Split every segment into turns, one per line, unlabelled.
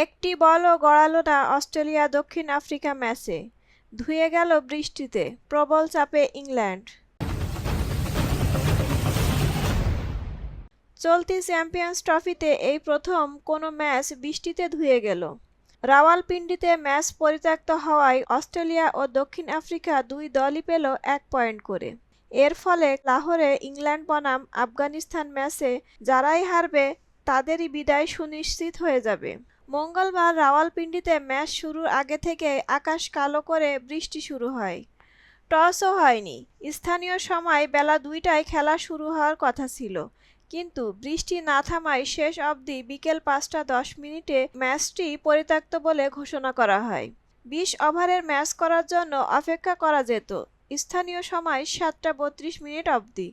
একটি বলও গড়ালো না অস্ট্রেলিয়া দক্ষিণ আফ্রিকা ম্যাচে। ধুয়ে গেল বৃষ্টিতে, প্রবল চাপে ইংল্যান্ড। চলতি চ্যাম্পিয়ন্স ট্রফিতে এই প্রথম কোনো ম্যাচ বৃষ্টিতে ধুয়ে গেল। রাওয়ালপিন্ডিতে ম্যাচ পরিত্যক্ত হওয়ায় অস্ট্রেলিয়া ও দক্ষিণ আফ্রিকা দুই দলই পেল এক পয়েন্ট করে। এর ফলে লাহোরে ইংল্যান্ড বনাম আফগানিস্তান ম্যাচে যারাই হারবে, তাদেরই বিদায় সুনিশ্চিত হয়ে যাবে। মঙ্গলবার রাওয়ালপিন্ডিতে ম্যাচ শুরুর আগে থেকে আকাশ কালো করে বৃষ্টি শুরু হয়। টসও হয়নি। স্থানীয় সময় বেলা দুইটায় খেলা শুরু হওয়ার কথা ছিল। কিন্তু বৃষ্টি না থামায় শেষ অবধি বিকেল পাঁচটা দশ মিনিটে ম্যাচটি পরিত্যক্ত বলে ঘোষণা করা হয়। বিশ ওভারের ম্যাচ করার জন্য অপেক্ষা করা যেত। স্থানীয় সময় সাতটা বত্রিশ মিনিট অবধি।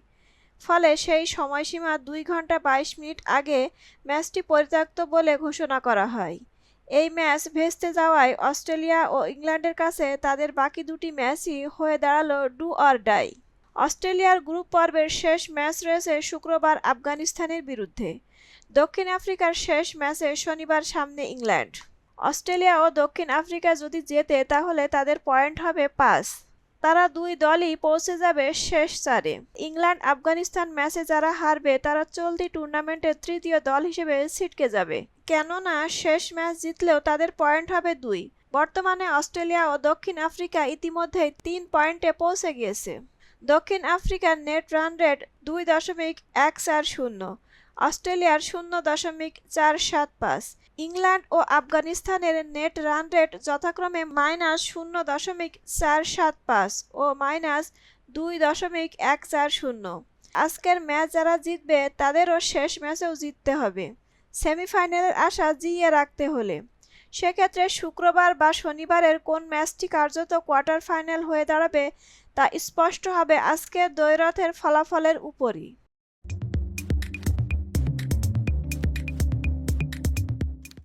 ফলে সেই সময়সীমা দুই ঘণ্টা বাইশ মিনিট আগে ম্যাচটি পরিত্যক্ত বলে ঘোষণা করা হয়। এই ম্যাচ ভেস্তে যাওয়ায় অস্ট্রেলিয়া ও ইংল্যান্ডের কাছে তাদের বাকি দুটি ম্যাচই হয়ে দাঁড়াল ডু অর ডাই। অস্ট্রেলিয়ার গ্রুপ পর্বের শেষ ম্যাচ রয়েছে শুক্রবার আফগানিস্তানের বিরুদ্ধে। দক্ষিণ আফ্রিকার শেষ ম্যাচে শনিবার সামনে ইংল্যান্ড। অস্ট্রেলিয়া ও দক্ষিণ আফ্রিকা যদি জেতে তাহলে তাদের পয়েন্ট হবে পাঁচ। তারা দুই দলই পৌঁছে যাবে শেষ চারে। ইংল্যান্ড, আফগানিস্তান ম্যাচে যারা হারবে, তারা চলতি টুর্নামেন্টের তৃতীয় দল হিসেবে ছিটকে যাবে। কেননা, শেষ ম্যাচ জিতলেও তাদের পয়েন্ট হবে দুই। বর্তমানে অস্ট্রেলিয়া ও দক্ষিণ আফ্রিকা ইতিমধ্যেই তিন পয়েন্টে পৌঁছে গিয়েছে। দক্ষিণ আফ্রিকার নেট রান রেট দুই দশমিক এক চার শূন্য। অস্ট্রেলিয়ার শূন্য দশমিক চার সাত পাঁচ। ইংল্যান্ড ও আফগানিস্তানের নেট রান রেট যথাক্রমে মাইনাস শূন্য দশমিক চার সাত পাঁচ ও মাইনাস দুই দশমিক এক চার শূন্য। আজকের ম্যাচ যারা জিতবে, তাদেরও শেষ ম্যাচেও জিততে হবে। সেমিফাইনালের আশা জিইয়ে রাখতে হলে। সেক্ষেত্রে শুক্রবার বা শনিবারের কোন ম্যাচটি কার্যত কোয়ার্টার ফাইনাল হয়ে দাঁড়াবে, তা স্পষ্ট হবে আজকের দ্বৈরথের ফলাফলের উপরই।